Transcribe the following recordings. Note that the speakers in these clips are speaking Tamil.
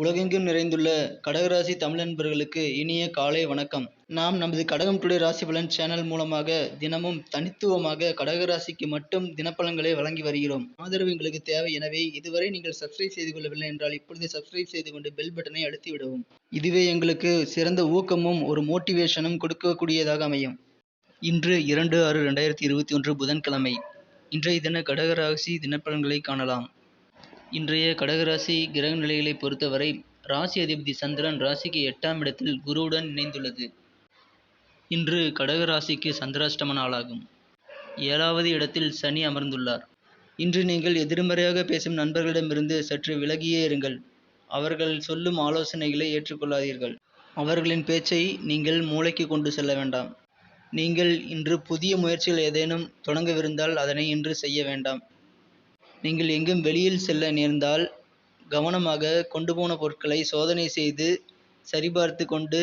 உலகெங்கும் நிறைந்துள்ள கடகராசி தமிழ் நண்பர்களுக்கு இனிய காலை வணக்கம். நாம் நமது கடகம் டுடே ராசி பலன் சேனல் மூலமாக தினமும் தனித்துவமாக கடகராசிக்கு மட்டும் தினப்பலன்களை வழங்கி வருகிறோம். ஆதரவு எங்களுக்கு தேவை. எனவே இதுவரை நீங்கள் சப்ஸ்கிரைப் செய்து கொள்ளவில்லை என்றால் இப்பொழுது சப்ஸ்கிரைப் செய்து கொண்டு பெல் பட்டனை அழுத்தி விடவும். இதுவே எங்களுக்கு சிறந்த ஊக்கமும் ஒரு மோட்டிவேஷனும் கொடுக்கக்கூடியதாக அமையும். இன்று இரண்டு ஆறு ரெண்டாயிரத்தி இருபத்தி ஒன்று புதன்கிழமை. இன்றைய தின கடகராசி தினப்பலன்களை காணலாம். இன்றைய கடகராசி கிரக நிலைகளை பொறுத்தவரை ராசி அதிபதி சந்திரன் ராசிக்கு எட்டாம் இடத்தில் குருவுடன் இணைந்துள்ளது. இன்று கடகராசிக்கு சந்திராஷ்டம நாளாகும். ஏழாவது இடத்தில் சனி அமர்ந்துள்ளார். இன்று நீங்கள் எதிர்மறையாக பேசும் நண்பர்களிடமிருந்து சற்று விலகியே இருங்கள். அவர்கள் சொல்லும் ஆலோசனைகளை ஏற்றுக்கொள்ளாதீர்கள். அவர்களின் பேச்சை நீங்கள் மூளைக்கு கொண்டு செல்ல வேண்டாம். நீங்கள் இன்று புதிய முயற்சிகள் ஏதேனும் தொடங்கவிருந்தால் அதனை இன்று செய்ய வேண்டாம். நீங்கள் எங்கும் வெளியில் செல்ல நேர்ந்தால் கவனமாக கொண்டு போன பொருட்களை சோதனை செய்து சரிபார்த்து கொண்டு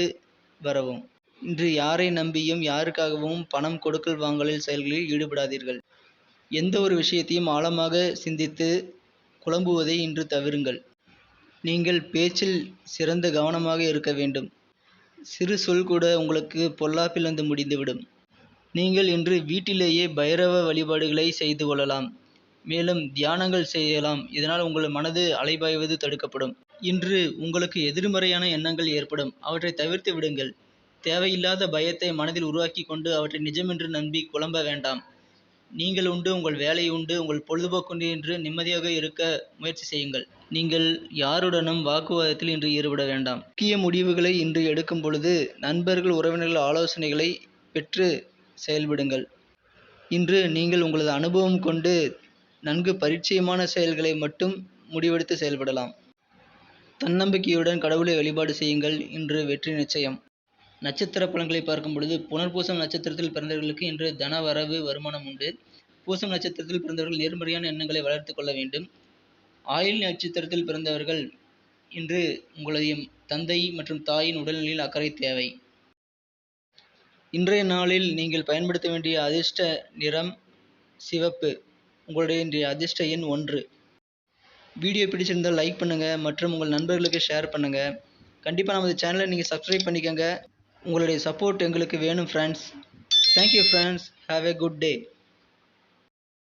வரவும். இன்று யாரை நம்பியும் யாருக்காகவும் பணம் கொடுக்கல் வாங்கலில் செயல்களில் ஈடுபடாதீர்கள். எந்த ஒரு விஷயத்தையும் ஆழமாக சிந்தித்து குழம்புவதை இன்று தவிருங்கள். நீங்கள் பேச்சில் சிறந்த கவனமாக இருக்க வேண்டும். சிறு சொல் கூட உங்களுக்கு பொல்லாப்பிழந்து முடிந்துவிடும். நீங்கள் இன்று வீட்டிலேயே பைரவ வழிபாடுகளை செய்து கொள்ளலாம். மேலும் தியானங்கள் செய்யலாம். இதனால் உங்கள் மனது அலைபாய்வது தடுக்கப்படும். இன்று உங்களுக்கு எதிர்மறையான எண்ணங்கள் ஏற்படும். அவற்றை தவிர்த்து விடுங்கள். தேவையில்லாத பயத்தை மனதில் உருவாக்கி கொண்டு அவற்றை நிஜமென்று நம்பி குழம்ப வேண்டாம். நீங்கள் உண்டு உங்கள் வேலை உண்டு உங்கள் பொழுதுபோக்குண்டு என்று நிம்மதியாக இருக்க முயற்சி செய்யுங்கள். நீங்கள் யாருடனும் வாக்குவாதத்தில் இன்று ஈடுபட வேண்டாம். முக்கிய முடிவுகளை இன்று எடுக்கும் பொழுது நண்பர்கள் உறவினர்கள் ஆலோசனைகளை பெற்று செயல்படுங்கள். இன்று நீங்கள் உங்களது அனுபவம் கொண்டு நன்கு பரிச்சயமான செயல்களை மட்டும் முடிவெடுத்து செயல்படலாம். தன்னம்பிக்கையுடன் கடவுளை வழிபாடு செய்யுங்கள் இன்று வெற்றி நிச்சயம். நட்சத்திர பலன்களை பார்க்கும் பொழுது புனர்பூசம் நட்சத்திரத்தில் பிறந்தவர்களுக்கு இன்று தன வரவு வருமானம் உண்டு. பூசம் நட்சத்திரத்தில் பிறந்தவர்கள் நேர்மறையான எண்ணங்களை வளர்த்து கொள்ள வேண்டும். ஆயில் நட்சத்திரத்தில் பிறந்தவர்கள் இன்று உங்களுடைய தந்தை மற்றும் தாயின் உடல்நிலையில் அக்கறை தேவை. இன்றைய நாளில் நீங்கள் பயன்படுத்த வேண்டிய அதிர்ஷ்ட நிறம் சிவப்பு. உங்களுடைய இன்றைய அதிர்ஷ்ட எண் ஒன்று. வீடியோ பிடிச்சிருந்தால் லைக் பண்ணுங்கள் மற்றும் உங்கள் நண்பர்களுக்கு ஷேர் பண்ணுங்கள் கண்டிப்பாக நமது சேனலை நீங்கள் சப்ஸ்கிரைப் பண்ணிக்கோங்க. உங்களுடைய சப்போர்ட் எங்களுக்கு வேணும் friends thank you friends have a good day